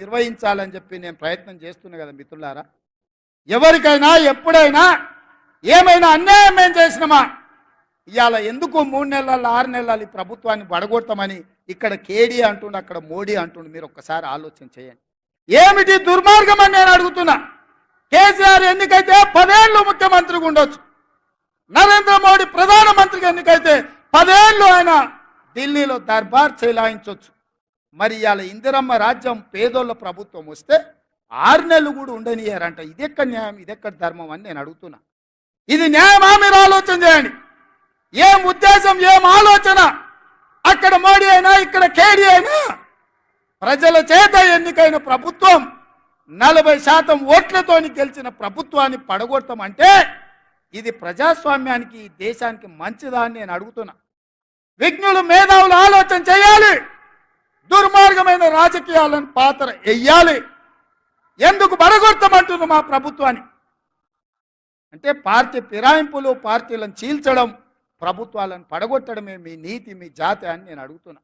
నిర్వహించాలని చెప్పి నేను ప్రయత్నం చేస్తున్నా కదా మిత్రులారా. ఎవరికైనా ఎప్పుడైనా ఏమైనా అన్యాయం ఏం చేసినామా? ఇవాళ ఎందుకు మూడు నెలల ఆరు నెలలు ఈ ప్రభుత్వాన్ని పడగొడతామని ఇక్కడ కేడీ అంటుండు అక్కడ మోడీ అంటుండు మీరు ఒక్కసారి ఆలోచన చేయండి. ఏమిటి దుర్మార్గం అని నేను అడుగుతున్నా? కేసీఆర్ ఎన్నికైతే పదేళ్ళు ముఖ్యమంత్రిగా ఉండొచ్చు. నరేంద్ర మోడీ ప్రధానమంత్రిగా ఎన్నికైతే పదేళ్ళు ఆయన ఢిల్లీలో దర్బార్ చేలాయించవచ్చు మరి ఇవాళ ఇందిరమ్మ రాజ్యం పేదోళ్ళ ప్రభుత్వం వస్తే ఆరు నెలలు కూడా ఉండనియారంట. ఇదెక్కడ న్యాయం? ఇదెక్కడ ధర్మం అని నేను అడుగుతున్నా. ఇది న్యాయమా? మీరు ఆలోచన చేయండి. ఏం ఉద్దేశం? ఏం ఆలోచన? అక్కడ మోడీ అయినా ఇక్కడ కేడీ అయినా ప్రజల చేత ఎన్నికైన ప్రభుత్వం నలభై శాతం ఓట్లతోని గెలిచిన ప్రభుత్వాన్ని పడగొడతామంటే ఇది ప్రజాస్వామ్యానికి దేశానికి మంచిదా అని నేను అడుగుతున్నా. విఘ్నులు మేధావులు ఆలోచన చేయాలి. దుర్మార్గమైన రాజకీయాలను పాత్ర వెయ్యాలి ఎందుకు పడగొడతామంటున్నారు మా ప్రభుత్వాన్ని? అంటే పార్టీ ఫిరాయింపులు పార్టీలను చీల్చడం ప్రభుత్వాలను పడగొట్టడమే మీ నీతి మీ జాతి అని నేను అడుగుతున్నా.